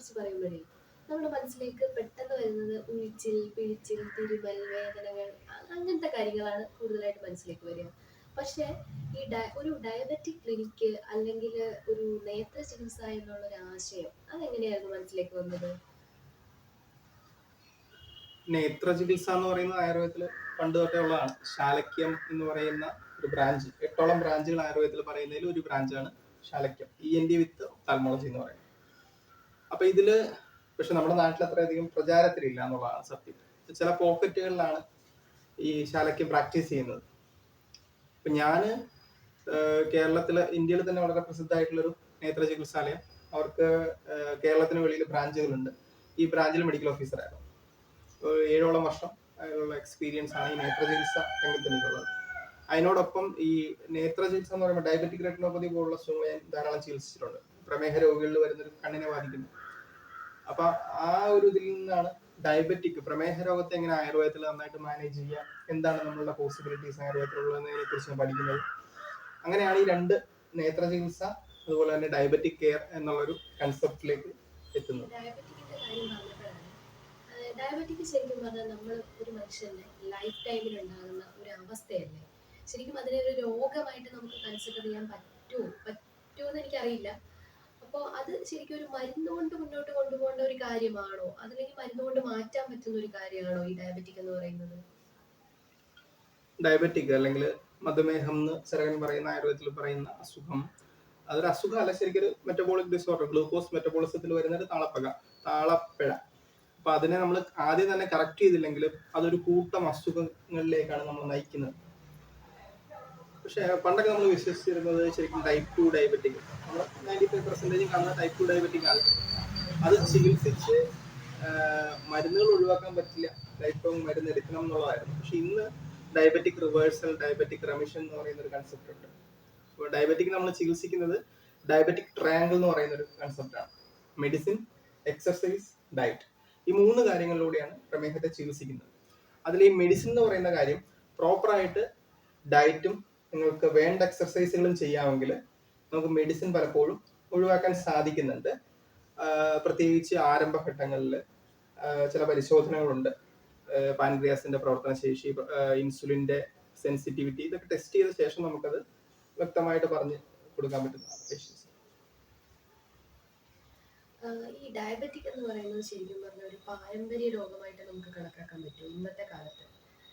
കുറിച്ച് പറയുമ്പോഴേ നമ്മുടെ മനസ്സിലേക്ക് പെട്ടെന്ന് വരുന്നത് ഉഴിച്ചിൽ പിഴിച്ചിൽ തിരുമൽ വേദനകൾ അങ്ങനത്തെ കാര്യങ്ങളാണ് കൂടുതലായിട്ട് മനസ്സിലേക്ക് വരിക. പക്ഷേ ഈ ഒരു ഡയബറ്റിക് ക്ലിനിക്ക് അല്ലെങ്കിൽ ഒരു നേത്ര ചികിത്സ എന്നുള്ള ഒരു ആശയം അതെങ്ങനെയായിരുന്നു മനസ്സിലേക്ക് വന്നത്? നേത്ര ചികിത്സ എന്ന് പറയുന്നത് ആയുർവേദത്തിൽ പണ്ട് തൊട്ടേ ഉള്ളതാണ്. ശാലക്യം എന്ന് പറയുന്ന ഒരു ബ്രാഞ്ച് എട്ടോളം ബ്രാഞ്ചുകൾ ആയുർവേദത്തിൽ പറയുന്നതിൽ ഒരു ബ്രാഞ്ചാണ് ശാലക്യം. E N T with ophthalmology എന്ന് പറയുന്നത്. അപ്പൊ ഇതിൽ പക്ഷെ നമ്മുടെ നാട്ടിൽ അത്രയധികം പ്രചാരത്തിലില്ല എന്നുള്ളതാണ് സത്യം. ചില പോക്കറ്റുകളിലാണ് ഈ ശാലക്യം പ്രാക്ടീസ് ചെയ്യുന്നത്. ഇപ്പൊ ഞാൻ കേരളത്തിലെ ഇന്ത്യയിൽ തന്നെ വളരെ പ്രസിദ്ധമായിട്ടുള്ളൊരു നേത്ര ചികിത്സാലയം. അവർക്ക് കേരളത്തിന് വെളിയിൽ ബ്രാഞ്ചുകളുണ്ട്. ഈ ബ്രാഞ്ചിൽ മെഡിക്കൽ ഓഫീസറായിരുന്നു ഏഴോളം വർഷം ഉള്ള എക്സ്പീരിയൻസ് ആണ് ഈ നേത്ര ചികിത്സ രംഗത്ത് എനിക്കുള്ളത് അതിനോടൊപ്പം ഈ നേത്ര ചികിത്സ എന്ന് പറയുമ്പോൾ ഡയബറ്റിക് റെറ്റിനോപ്പതി പോലുള്ള അസുഖങ്ങൾ ഞാൻ ധാരാളം ചികിത്സിച്ചിട്ടുണ്ട്. പ്രമേഹ രോഗികളിൽ വരുന്നൊരു കണ്ണിനെ ബാധിക്കുന്നു. അപ്പൊ ആ ഒരു ഇതിൽ നിന്നാണ് ഡയബറ്റിക് പ്രമേഹ രോഗത്തെ എങ്ങനെ ആയുർവേദത്തിൽ നന്നായിട്ട് മാനേജ് ചെയ്യാം? എന്താണ് നമ്മളുടെ പോസിബിലിറ്റീസ് ആയുർവേദത്തിലുള്ളതിനെ കുറിച്ച് പഠിക്കുന്നത്? അങ്ങനെയാണ് ഈ രണ്ട് നേത്ര ചികിത്സ അതുപോലെ തന്നെ ഡയബറ്റിക് കെയർ എന്നുള്ളൊരു കൺസെപ്റ്റിലേക്ക് എത്തുന്നത്. ഡയബറ്റിക് ശരിക്കും പറഞ്ഞാൽ നമ്മൾ ഒരു മനുഷ്യന്റെ ലൈഫ് ടൈമിൽ ഉണ്ടാകുന്ന ഒരു അവസ്ഥയല്ലേ? ശരിക്കും അതിനെ ഒരു രോഗമായിട്ട് നമുക്ക് കൺസിഡർ ചെയ്യാൻ പറ്റുമോ? പറ്റുമോ എന്ന് എനിക്കറിയില്ല. അപ്പോൾ അത് ശരിക്കും ഒരു മരുന്ന് കൊണ്ട് മുന്നോട്ട് കൊണ്ടുപോകേണ്ട ഒരു കാര്യമാണോ? അതല്ലെങ്കിൽ മരുന്ന് കൊണ്ട് മാറ്റാൻ പറ്റുന്ന ഒരു കാര്യമാണോ ഈ ഡയബറ്റിക് എന്ന് പറയുന്നത്? ഡയബറ്റിക് അല്ലെങ്കിൽ മധുമേഹം എന്ന് ചിലകൻ പറയുന്ന ആയുർവേദത്തിൽ പറയുന്ന അസുഖം. അതൊരു അസുഖമല്ല ശരിക്കും മെറ്റബോളിക് ഡിസോർഡർ ഗ്ലൂക്കോസ് മെറ്റബോളിസത്തിൽ വരുന്ന ഒരു താളപ്പക താളപ്പിഴ. അപ്പൊ അതിനെ നമ്മൾ ആദ്യം തന്നെ കറക്റ്റ് ചെയ്തില്ലെങ്കിൽ അതൊരു കൂട്ടം അസുഖങ്ങളിലേക്കാണ് നമ്മൾ നയിക്കുന്നത്. പക്ഷെ പണ്ടൊക്കെ നമ്മൾ വിശ്വസിച്ചിരുന്നത് ശരിക്കും type two diabetic ninety five percentage കാണുന്ന ടൈപ്പ് ടു ഡയബറ്റിക് ആണ്. അത് ചികിത്സിച്ച് മരുന്നുകൾ ഒഴിവാക്കാൻ പറ്റില്ല. ടൈപ്പ് മരുന്ന് എടുക്കണം എന്നുള്ളതായിരുന്നു. പക്ഷെ ഇന്ന് ഡയബറ്റിക് റിവേഴ്സൽ ഡയബറ്റിക് റെമിഷൻ എന്ന് പറയുന്ന ഒരു കൺസെപ്റ്റ് ഉണ്ട്. അപ്പോൾ ഡയബറ്റിക് നമ്മൾ ചികിത്സിക്കുന്നത് ഡയബറ്റിക് ട്രയാങ്കിൾ എന്ന് പറയുന്ന ഒരു കൺസെപ്റ്റാണ് മെഡിസിൻ എക്സസൈസ് ഡയറ്റ് ഈ മൂന്ന് കാര്യങ്ങളിലൂടെയാണ് പ്രമേഹത്തെ ചികിത്സിക്കുന്നത്. അതിൽ ഈ മെഡിസിൻ എന്ന് പറയുന്ന കാര്യം പ്രോപ്പറായിട്ട് ഡയറ്റും നിങ്ങൾക്ക് വേണ്ട എക്സർസൈസുകളും ചെയ്യാമെങ്കിൽ നമുക്ക് മെഡിസിൻ പലപ്പോഴും ഒഴിവാക്കാൻ സാധിക്കുന്നുണ്ട്. പ്രത്യേകിച്ച് ആരംഭഘട്ടങ്ങളിൽ ചില പരിശോധനകളുണ്ട്. പാൻക്രിയാസിന്റെ പ്രവർത്തന ശേഷി ഇൻസുലിന്റെ സെൻസിറ്റിവിറ്റി ഇതൊക്കെ ടെസ്റ്റ് ചെയ്ത ശേഷം നമുക്കത് വ്യക്തമായിട്ട് പറഞ്ഞ് കൊടുക്കാൻ പറ്റുന്നതാണ് പേഷ്യൻസ് ഈ ഡയബറ്റിക് എന്ന് പറയുന്നത് ശരിക്കും പറഞ്ഞ ഒരു പാരമ്പര്യ രോഗമായിട്ട് നമുക്ക് കണക്കാക്കാൻ പറ്റും ഇന്നത്തെ കാലത്ത്?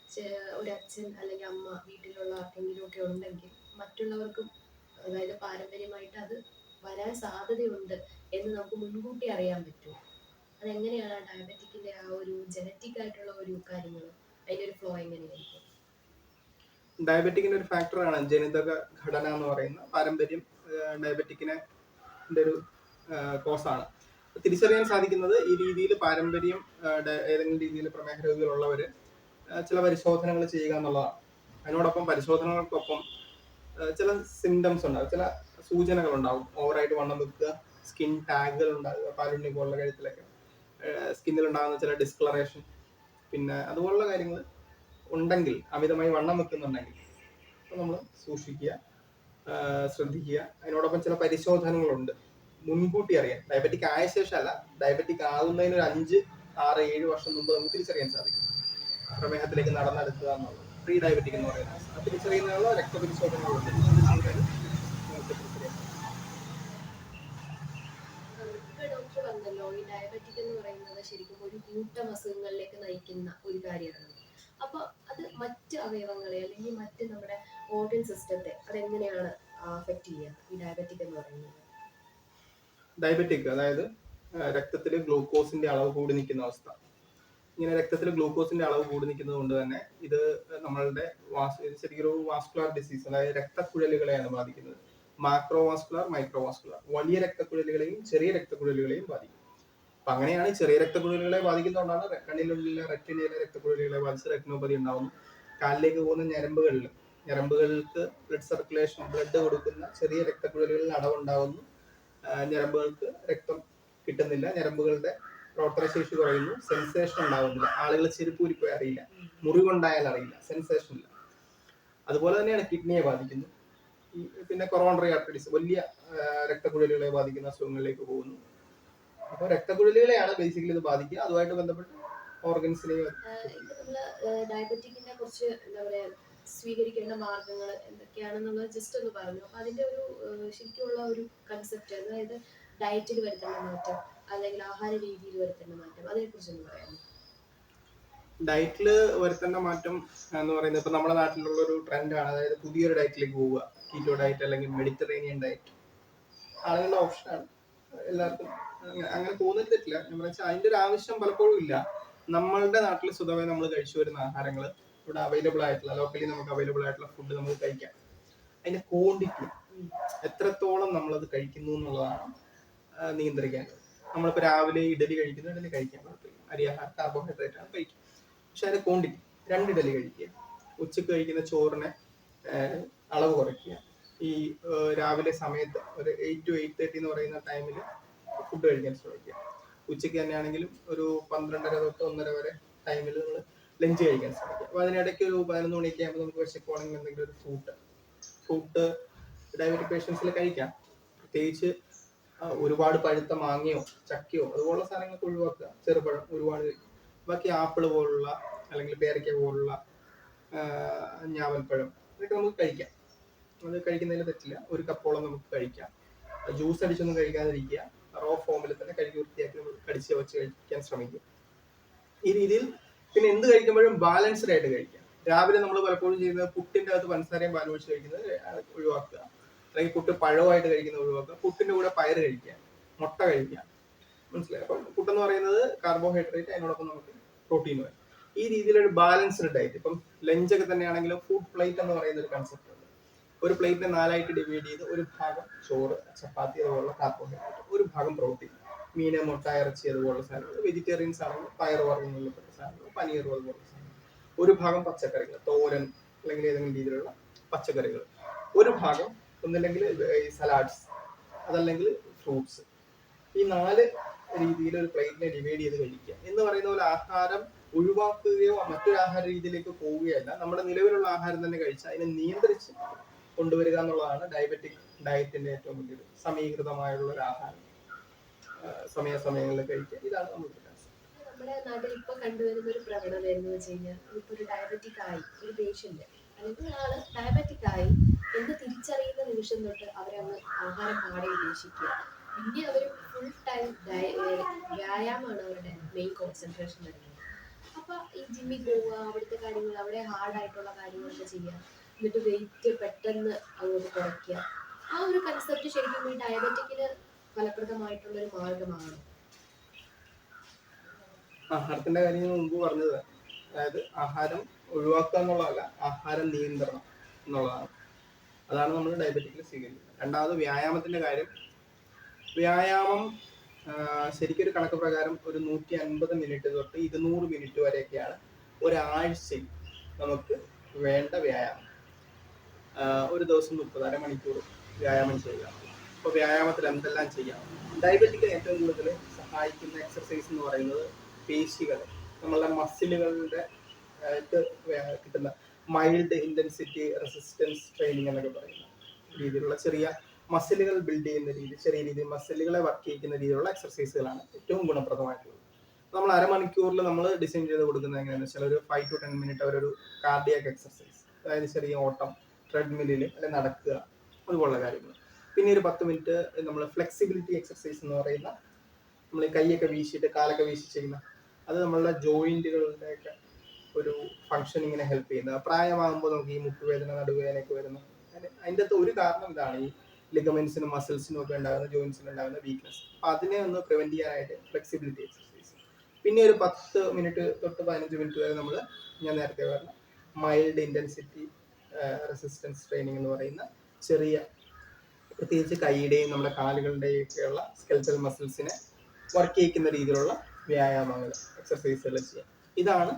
ചെ- ഒരു അച്ഛൻ അല്ലെങ്കിൽ അമ്മ വീട്ടിലുള്ള ആർക്കെങ്കിലും ഒക്കെ ഉണ്ടെങ്കിൽ മറ്റുള്ളവർക്കും അതായത് പാരമ്പര്യമായിട്ട് അത് വരാൻ സാധ്യതയുണ്ട് എന്ന് നമുക്ക് മുൻകൂട്ടി അറിയാൻ പറ്റും. അതെങ്ങനെയാണ് ആ ഡയബറ്റിക്കിന്റെ ആ ഒരു ജനറ്റിക് ആയിട്ടുള്ള ഒരു കാര്യങ്ങൾ? അതിന്റെ ഒരു ഫ്ലോ എങ്ങനെയായിരിക്കും? ഡയബറ്റിക്കിന്റെ ഒരു ഫാക്ടറാണ് ജനിതക ഘടന എന്ന് പറയുന്ന പാരമ്പര്യം ഡയബറ്റിക്കിനെ ഒരു കോസാണ് തിരിച്ചറിയാൻ സാധിക്കുന്നത് ഈ രീതിയിൽ പാരമ്പര്യം ഏതെങ്കിലും രീതിയിൽ പ്രമേഹ രോഗികളുള്ളവർ ചില പരിശോധനകൾ ചെയ്യുക എന്നുള്ളതാണ്. അതിനോടൊപ്പം പരിശോധനകൾക്കൊപ്പം ചില സിംറ്റംസ് ഉണ്ടാകും. ചില സൂചനകൾ ഉണ്ടാവും ഓവറായിട്ട് വണ്ണം വെക്കുക സ്കിൻ ടാഗുകൾ ഉണ്ടാകുക പാലുണ്ണി പോലുള്ള കഴുത്തിലൊക്കെ സ്കിന്നിൽ ഉണ്ടാകുന്ന ചില ഡിസ്ക്ലറേഷൻ പിന്നെ അതുപോലുള്ള കാര്യങ്ങൾ ഉണ്ടെങ്കിൽ അമിതമായി വണ്ണം വെക്കുന്നുണ്ടെങ്കിൽ അപ്പോൾ നമ്മൾ സൂക്ഷിക്കുക ശ്രദ്ധിക്കുക. അതിനോടൊപ്പം ചില പരിശോധനകളുണ്ട്. മുൻകൂട്ടി അറിയാം ഡയബറ്റിക് ആയ ശേഷമല്ല ഡയബറ്റിക് ആകുന്നതിന് ഒരു അഞ്ച് ആറ് ഏഴ് വർഷം മുമ്പ് നമുക്ക് തിരിച്ചറിയാൻ സാധിക്കും. പ്രമേഹത്തിലേക്ക് നടന്നെടുക്കുക എന്നുള്ളത്. പ്രീ ഡയബറ്റിക് എന്ന് പറയുന്നത് അത് തിരിച്ചറിയുന്നതിനുള്ള രക്തപരിശോധനകളുണ്ട്. ഡോക്ടർ പറഞ്ഞല്ലോ ഈ ഡയബറ്റിക് എന്ന് പറയുന്നത് ശരിക്കും ഒരു കൂട്ടം അസുഖങ്ങളിലേക്ക് നയിക്കുന്ന ഒരു കാര്യമാണ്. അപ്പൊ അത് മറ്റ് അവയവങ്ങളെ അല്ലെങ്കിൽ മറ്റ് നമ്മുടെ ഓർഗൻ സിസ്റ്റത്തെ അതെങ്ങനെയാണ് അഫക്റ്റ് ചെയ്യുക? ഈ ഡയബറ്റിക് എന്ന് പറയുന്നത്. ഡയബറ്റിക് അതായത് രക്തത്തിൽ ഗ്ലൂക്കോസിന്റെ അളവ് കൂടി നിൽക്കുന്ന അവസ്ഥ. ഇങ്ങനെ രക്തത്തിലെ ഗ്ലൂക്കോസിന്റെ അളവ് കൂടി നിൽക്കുന്നത് കൊണ്ട് തന്നെ ഇത് നമ്മളുടെ വാസ് ഇത് ശരിക്കും വാസ്കുലർ ഡിസീസ് അതായത് രക്തക്കുഴലുകളെയാണ് ബാധിക്കുന്നത്. മാക്രോ വാസ്കുലർ മൈക്രോ വലിയ രക്തക്കുഴലുകളെയും ചെറിയ രക്തക്കുഴലുകളെയും ബാധിക്കും. അപ്പൊ അങ്ങനെയാണ് ചെറിയ രക്തക്കുഴലുകളെ ബാധിക്കുന്നതുകൊണ്ടാണ് കണ്ണിലുള്ള റെറ്റിനയിലെ രക്തക്കുഴലുകളെ ബാധിച്ച് റെറ്റിനോപ്പതി ഉണ്ടാവുന്നു കാലിലേക്ക് പോകുന്ന ഞരമ്പുകളിൽ ഞരമ്പുകൾക്ക് ബ്ലഡ് സർക്കുലേഷൻ ബ്ലഡ് കൊടുക്കുന്ന ചെറിയ രക്തക്കുഴലുകളിൽ അടവുണ്ടാവുന്നു. ആ, ഞരമ്പുകൾക്ക് രക്തം കിട്ടുന്നില്ല. ഞരമ്പുകളുടെ പ്രവർത്തനശേഷി കുറയുന്നു സെൻസേഷൻ ഉണ്ടാവുന്നില്ല ആളുകൾ ചെരുപ്പ് ഊരിപ്പോയി അറിയില്ല. മുറിവുണ്ടായാൽ അറിയില്ല. സെൻസേഷൻ ഇല്ല. അതുപോലെ തന്നെയാണ് കിഡ്നിയെ ബാധിക്കുന്നു പിന്നെ കൊറോണറി ആർട്ടറീസ് വലിയ രക്തക്കുഴലുകളെ ബാധിക്കുന്ന അസുഖങ്ങളിലേക്ക് പോകുന്നു. അപ്പോൾ രക്തക്കുഴലുകളെയാണ് ബേസിക്കലി ഇത് ബാധിക്കുക. അതുമായിട്ട് ബന്ധപ്പെട്ട് നമ്മൾ ഡയബറ്റിക്കിനെ കുറിച്ച് എന്താ പറയാ സ്വീകരിക്കേണ്ട മാർഗങ്ങൾ എന്തൊക്കെയാണെന്നുള്ളത് ജസ്റ്റ് ഒന്ന് പറഞ്ഞു. അപ്പൊ അതിന്റെ ഒരു ശരിക്കുള്ള ഒരു കൺസെപ്റ്റ് അതായത് ഡയറ്റിൽ വരുത്തേണ്ട മാറ്റം അല്ലെങ്കിൽ ആഹാര രീതിയിൽ വരുത്തേണ്ട മാറ്റം അതിനെ കുറിച്ചൊന്ന് പറയാമോ? ഡയറ്റിൽ വരുത്തേണ്ട മാറ്റം എന്ന് പറയുന്നത് ഇപ്പൊ നമ്മുടെ നാട്ടിലുള്ള ഒരു ട്രെൻഡാണ് അതായത് പുതിയൊരു ഡയറ്റിലേക്ക് പോവുക. കീറ്റോ ഡയറ്റ് അല്ലെങ്കിൽ മെഡിറ്ററേനിയൻ ഡയറ്റ് ആളുകളുടെ ഓപ്ഷനാണ് എല്ലാവർക്കും അങ്ങനെ- തോന്നിട്ടില്ല ഞാൻ വെച്ചാൽ അതിന്റെ ഒരു ആവശ്യം പലപ്പോഴും ഇല്ല. നമ്മളുടെ നാട്ടിൽ സ്വതവേ നമ്മൾ കഴിച്ചു വരുന്ന ആഹാരങ്ങൾ ഇവിടെ അവൈലബിൾ ആയിട്ടുള്ള ലോക്കലി നമുക്ക് അവൈലബിൾ ആയിട്ടുള്ള ഫുഡ് നമുക്ക് കഴിക്കാം. അതിന്റെ ക്വാണ്ടിറ്റി എത്രത്തോളം നമ്മൾ അത് കഴിക്കുന്നു എന്നുള്ളതാണ്. ആ, നമ്മളിപ്പോ രാവിലെ ഇഡലി കഴിക്കുന്നു ഇഡലി കഴിക്കാൻ കുഴപ്പമില്ല അരി കാർബോഹൈഡ്രേറ്റ് ആണ് കഴിക്കുക. പക്ഷെ അതിന്റെ ക്വാണ്ടിറ്റി രണ്ട് ഇഡലി കഴിക്കുക. ഉച്ചയ്ക്ക് കഴിക്കുന്ന ചോറിനെ അളവ് കുറയ്ക്കുക. ഈ രാവിലെ സമയത്ത് ഒരു എയ്റ്റ് ടു എയ്റ്റ് തേർട്ടി എന്ന് പറയുന്ന ടൈമിൽ ഫുഡ് കഴിക്കാൻ ശ്രമിക്കുക. ഉച്ചയ്ക്ക് തന്നെയാണെങ്കിലും ഒരു പന്ത്രണ്ടര തൊട്ട് ഒന്നര വരെ ടൈമിൽ നമ്മൾ ലഞ്ച് കഴിക്കാൻ ശ്രമിക്കുക. അപ്പോൾ അതിനിടയ്ക്ക് ഒരു പതിനൊന്ന് മണിയൊക്കെ ആകുമ്പോൾ നമുക്ക് വിശക്കുവാണെങ്കിൽ എന്തെങ്കിലും ഒരു ഫ്രൂട്ട് ഫ്രൂട്ട് ഡയബറ്റിക് പേഷ്യൻസിൽ കഴിക്കാം. പ്രത്യേകിച്ച് ഒരുപാട് പഴുത്ത മാങ്ങയോ ചക്കയോ അതുപോലുള്ള സാധനങ്ങളൊക്കെ ഒഴിവാക്കുക. ചെറുപഴം ഒരുപാട് ബാക്കി ആപ്പിൾ പോലുള്ള അല്ലെങ്കിൽ പേരയ്ക്ക പോലുള്ള ഞാവൽപ്പഴം ഇതൊക്കെ നമുക്ക് കഴിക്കാം. അത് കഴിക്കുന്നതിൽ തെറ്റില്ല. ഒരു കപ്പോളം നമുക്ക് കഴിക്കാം. ജ്യൂസ് അടിച്ചൊന്നും കഴിക്കാതിരിക്കുക. റോ ഫോമിൽ തന്നെ കഴുകി വൃത്തിയാക്കി നമ്മൾ കടിച്ച് വെച്ച് കഴിക്കാൻ ശ്രമിക്കുക ഈ രീതിയിൽ പിന്നെ എന്ത് കഴിക്കുമ്പോഴും ബാലൻസ്ഡ് ആയിട്ട് കഴിക്കാം. രാവിലെ നമ്മൾ പലപ്പോഴും ചെയ്യുന്നത് പുട്ടിന്റെ അകത്ത് പഞ്ചസാരയും പാലും ഒഴിച്ച് കഴിക്കുന്നത് ഒഴിവാക്കുക. അല്ലെങ്കിൽ പുട്ട് പഴമായിട്ട് കഴിക്കുന്നത് ഒഴിവാക്കുക. പുട്ടിന്റെ കൂടെ പയറ് കഴിക്കുക. മുട്ട കഴിക്കുക. മനസ്സിലായി? അപ്പം പുട്ടെന്ന് പറയുന്നത് കാർബോഹൈഡ്രേറ്റ് അതിനോടൊപ്പം നമുക്ക് പ്രോട്ടീൻ വരും ഈ രീതിയിലൊരു ബാലൻസ്ഡ് ഡയറ്റ് ഇപ്പം ലഞ്ചൊക്കെ തന്നെയാണെങ്കിലും ഫുഡ് പ്ലേറ്റ് എന്ന് പറയുന്ന ഒരു കൺസെപ്റ്റ് ഉണ്ട്. ഒരു പ്ലേറ്റിനെ നാലായിട്ട് ഡിവൈഡ് ചെയ്ത് ഒരു ഭാഗം ചോറ് ചപ്പാത്തി അതുപോലുള്ള കാർബോഹൈഡ്രേറ്റ് ഒരു ഭാഗം പ്രോട്ടീൻ മീന് മുട്ട ഇറച്ചി അതുപോലുള്ള സാധനങ്ങൾ. വെജിറ്റേറിയൻസ് ആണെങ്കിൽ പയർ വർഗങ്ങളിൽപ്പെട്ട സാധനങ്ങൾ പനീർ അതുപോലുള്ള സാധനങ്ങൾ. ഒരു ഭാഗം പച്ചക്കറികൾ തോരൻ അല്ലെങ്കിൽ ഏതെങ്കിലും രീതിയിലുള്ള പച്ചക്കറികൾ. ഒരു ഭാഗം ഒന്നില്ലെങ്കിൽ ഈ സലാഡ്സ് അതല്ലെങ്കിൽ ഫ്രൂട്ട്സ് ഈ നാല് രീതിയിൽ ഒരു പ്ലേറ്റിനെ ഡിവൈഡ് ചെയ്ത് കഴിക്കുക. എന്ന് പറയുന്ന പോലെ ആഹാരം ഒഴിവാക്കുകയോ മറ്റൊരു ആഹാര രീതിയിലേക്ക് പോവുകയല്ല. നമ്മുടെ നിലവിലുള്ള ആഹാരം തന്നെ കഴിച്ച് അതിനെ നിയന്ത്രിച്ച് കൊണ്ടുവരിക എന്നുള്ളതാണ് ഡയബറ്റിക് ഡയറ്റിന്റെ ഏറ്റവും വലിയൊരു സമീകൃതമായുള്ള ഒരു ആഹാരം. സമയാസമയങ്ങളിൽ കഴിക്കുക. ഇതാണ് concept. നമ്മുടെ നാട്ടിൽ ഇപ്പൊ കണ്ടുവരുന്ന ഒരു പ്രവണത എന്ന് വെച്ച് കഴിഞ്ഞാൽ ഇപ്പൊ ഒരു ഡയബറ്റിക് ആയി ഒരു പേഷ്യന്റ് അല്ലെങ്കിൽ ആൾ ഡയബറ്റിക് ആയി എന്ന് തിരിച്ചറിയുന്ന നിമിഷം തൊട്ട് അവരങ്ങ് ആഹാരം പാടെ ഉപേക്ഷിക്കുക. പിന്നെ അവർ ഫുൾ ടൈം വ്യായാമമാണ് അവരുടെ മെയിൻ കോൺസെൻട്രേഷൻ വരുന്നത് അപ്പൊ ഈ ജിമ്മിൽ പോവുക അവിടുത്തെ കാര്യങ്ങൾ അവിടെ ഹാർഡായിട്ടുള്ള കാര്യങ്ങളൊക്കെ ചെയ്യുക എന്നിട്ട് വെയിറ്റ് പെട്ടെന്ന് അങ്ങോട്ട് കുറയ്ക്കുക. ആ ഒരു കൺസെപ്റ്റ് ശരിക്കും ഈ ഡയബറ്റിക്കിന് ഫലപ്രദമായിട്ടുള്ള ഒരു മാർഗമാണ്. ആഹാരത്തിന്റെ കാര്യങ്ങൾ മുമ്പ് പറഞ്ഞത്. അതായത് ആഹാരം ഒഴിവാക്കുക എന്നുള്ളതല്ല ആഹാര നിയന്ത്രണം എന്നുള്ളതാണ്. അതാണ് നമ്മൾ ഡയബറ്റിക്കിൽ സ്വീകരിക്കുന്നത്. രണ്ടാമത് വ്യായാമത്തിന്റെ കാര്യം. വ്യായാമം ശരിക്കൊരു കണക്ക് പ്രകാരം ഒരു നൂറ്റി അൻപത് മിനിറ്റ് തൊട്ട് ഇരുന്നൂറ് മിനിറ്റ് വരെയൊക്കെയാണ് ഒരാഴ്ചയിൽ നമുക്ക് വേണ്ട വ്യായാമം. ഒരു ദിവസം മുപ്പത് അരമണിക്കൂർ വ്യായാമം ചെയ്യുക അപ്പോൾ വ്യായാമത്തിൽ എന്തെല്ലാം ചെയ്യാം? ഡയബറ്റിക്കിന് ഏറ്റവും കൂടുതൽ സഹായിക്കുന്ന എക്സർസൈസ് എന്ന് പറയുന്നത് പേശികൾ നമ്മളുടെ മസിലുകളുടെ കിട്ടുന്ന മൈൽഡ് ഇന്റൻസിറ്റി റെസിസ്റ്റൻസ് ട്രെയിനിങ് എന്നൊക്കെ പറയുന്ന രീതിയിലുള്ള ചെറിയ മസിലുകൾ ബിൽഡ് ചെയ്യുന്ന രീതി ചെറിയ രീതിയിൽ മസിലുകളെ വർക്ക് ചെയ്യിക്കുന്ന രീതിയിലുള്ള എക്സർസൈസുകളാണ് ഏറ്റവും ഗുണപ്രദമായിട്ടുള്ളത്. നമ്മൾ അരമണിക്കൂറിൽ നമ്മൾ ഡിസൈൻ ചെയ്ത് കൊടുക്കുന്നത് എങ്ങനെയാണെന്ന് വെച്ചാൽ ഒരു ഫൈവ് ടു ടെൻ മിനിറ്റ് അവരൊരു കാർഡിയാക് എക്സർസൈസ് അതായത് ചെറിയ ഓട്ടം ട്രെഡ്മില്ലിൽ അല്ലെങ്കിൽ നടക്കുക അതുപോലുള്ള കാര്യങ്ങൾ. പിന്നെ ഒരു പത്ത് മിനിറ്റ് നമ്മൾ ഫ്ലെക്സിബിലിറ്റി എക്സർസൈസ് എന്ന് പറയുന്ന നമ്മൾ കൈയൊക്കെ വീശിയിട്ട് കാലൊക്കെ വീശി ചെയ്യുന്ന അത് നമ്മളുടെ ജോയിന്റുകളുടെ ഒക്കെ ഒരു ഫങ്ഷൻ ഇങ്ങനെ ഹെൽപ്പ് ചെയ്യുന്നത്. പ്രായമാകുമ്പോൾ നമുക്ക് ഈ മുട്ടുവേദന നടുവേദനയൊക്കെ വരുന്നു അതിന്റെ അകത്ത് ഒരു കാരണം ഇതാണ് ഈ ലിഗമെന്റ്സിനും മസിൽസിനും ഒക്കെ ഉണ്ടാകുന്ന ജോയിൻസിനും ഉണ്ടാകുന്ന വീക്ക്നെസ് അപ്പൊ അതിനെ ഒന്ന് പ്രിവെന്റ് ചെയ്യാനായിട്ട് ഫ്ലെക്സിബിലിറ്റി എക്സസൈസ് പിന്നെ ഒരു പത്ത് മിനിറ്റ് തൊട്ട് പതിനഞ്ച് മിനിറ്റ് വരെ നമ്മൾ ഞാൻ നേരത്തെ പറഞ്ഞ മൈൽഡ് ഇന്റൻസിറ്റി റെസിസ്റ്റൻസ് ട്രെയിനിങ് എന്ന് പറയുന്ന ചെറിയ പ്രത്യേകിച്ച് കൈയുടെയും നമ്മുടെ കാലുകളുടെയും ഒക്കെയുള്ള സ്കെൽറ്റൽ മസിൽസിനെ വർക്ക് ചെയ്യിക്കുന്ന രീതിയിലുള്ള വ്യായാമങ്ങൾ എക്സർസൈസുകൾ ചെയ്യാം. ഇതാണ്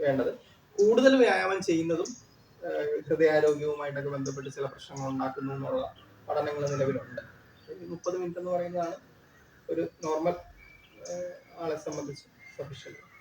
വേണ്ടത്. കൂടുതൽ വ്യായാമം ചെയ്യുന്നതും ഹൃദയാരോഗ്യവുമായിട്ടൊക്കെ ബന്ധപ്പെട്ട് ചില പ്രശ്നങ്ങൾ ഉണ്ടാക്കുന്നു എന്നുള്ള പഠനങ്ങൾ നിലവിലുണ്ട്. മുപ്പത് മിനിറ്റ് എന്ന് പറയുന്നതാണ് ഒരു നോർമൽ ആളെ സംബന്ധിച്ച് സഫീഷ്യന്റ്